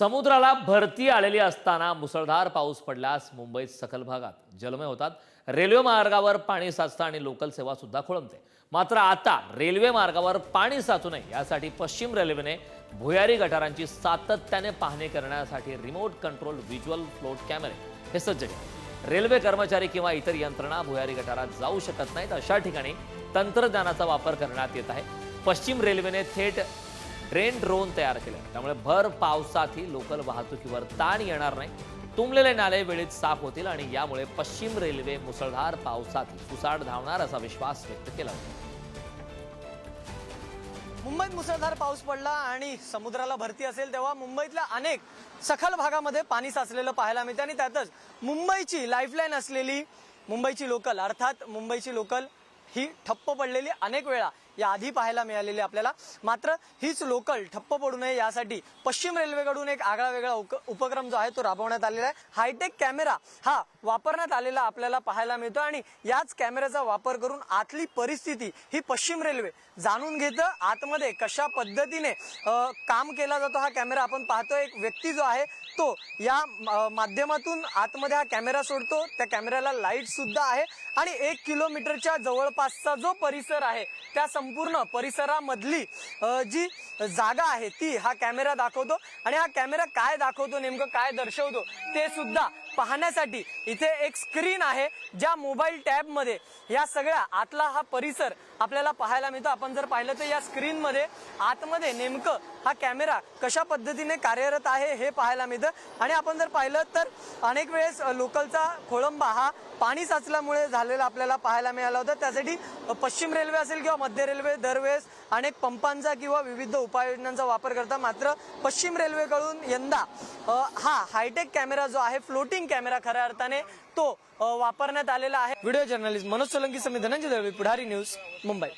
समुद्राला भरती आलेली असताना मुसळधार पाऊस पडल्यास मुंबईत सखल भागात जलमय होतात. रेल्वे मार्गावर पाणी साचतं आणि लोकल सेवा सुद्धा खोळंबते. मात्र आता रेल्वे मार्गावर पाणी साचू नये यासाठी पश्चिम रेल्वेने भुयारी गटारांची सातत्याने पाहणी करण्यासाठी रिमोट कंट्रोल व्हिज्युअल फ्लोट कॅमेरे हे सज्ज केले. रेल्वे कर्मचारी किंवा इतर यंत्रणा भुयारी गटारात जाऊ शकत नाहीत. अशा ठिकाणी तंत्रज्ञानाचा वापर करण्यात येत आहे. पश्चिम रेल्वेने थेट ड्रेन ड्रोन तयार केले. त्यामुळे भर पावसातही लोकल वाहतुकीवर ताण येणार नाही. तुंबलेले नाले वेळेत साफ होतील आणि यामुळे पश्चिम रेल्वे मुसळधार पावसात सुसाट धावणार असा विश्वास व्यक्त केला. होता मुंबईत मुसळधार पाऊस पडला आणि समुद्राला भरती असेल तेव्हा मुंबईतल्या अनेक सखल भागामध्ये पाणी साचलेलं पाहायला मिळतं आणि त्यातच मुंबईची लाईफलाईन असलेली मुंबईची लोकल अर्थात मुंबईची लोकल ही ठप्प पडलेली अनेक वेळा या आधी पाहायला मिळालेली आपल्याला. मात्र हीच लोकल ठप्प पडू नये यासाठी पश्चिम रेल्वेकडून एक आगळा वेगळा उपक्रम जो आहे तो राबवण्यात आलेला आहे. हायटेक कॅमेरा हा वापरण्यात आलेला आपल्याला पाहायला मिळतो आणि याच कॅमेऱ्याचा वापर करून आतली परिस्थिती ही पश्चिम रेल्वे जाणून घेतं. आतमध्ये कशा पद्धतीने काम केला जातो हा कॅमेरा आपण पाहतो एक व्यक्ती जो आहे तो या माध्यमातून आतमध्ये हा कॅमेरा सोडतो. त्या कॅमेऱ्याला लाइट सुद्धा आहे आणि एक किलोमीटरच्या जवळपासचा जो परिसर आहे त्या संपूर्ण परिसरामधली जी जागा आहे ती हा कॅमेरा दाखवतो. आणि हा कॅमेरा काय दाखवतो नेमकं काय दर्शवतो ते सुद्धा पाहण्यासाठी इथे एक स्क्रीन आहे ज्या मोबाईल टॅबमध्ये या सगळ्या आतला हा परिसर आपल्याला पाहायला मिळतो. आपण जर पाहिलं तर या स्क्रीनमध्ये आतमध्ये नेमकं हा कॅमेरा कशा पद्धतीने कार्यरत आहे हे पाहायला मिळतं. आणि आपण जर पाहिलं तर अनेक वेळेस लोकलचा खोळंबा हा पाणी साचल्यामुळे झालेला आपल्याला पाहायला मिळाला होता. त्यासाठी पश्चिम रेल्वे असेल किंवा मध्य रेल्वे दरवेळेस अनेक पंपांचा किंवा विविध उपाययोजनांचा वापर करतात. मात्र पश्चिम रेल्वेकडून यंदा हा हायटेक कॅमेरा जो आहे फ्लोटिंग कॅमेरा खऱ्या अर्थाने तो वापरण्यात आलेला आहे. व्हिडिओ जर्नलिस्ट मनोज सोलंकी समी धनंजय दळवी पुढारी न्यूज मुंबई.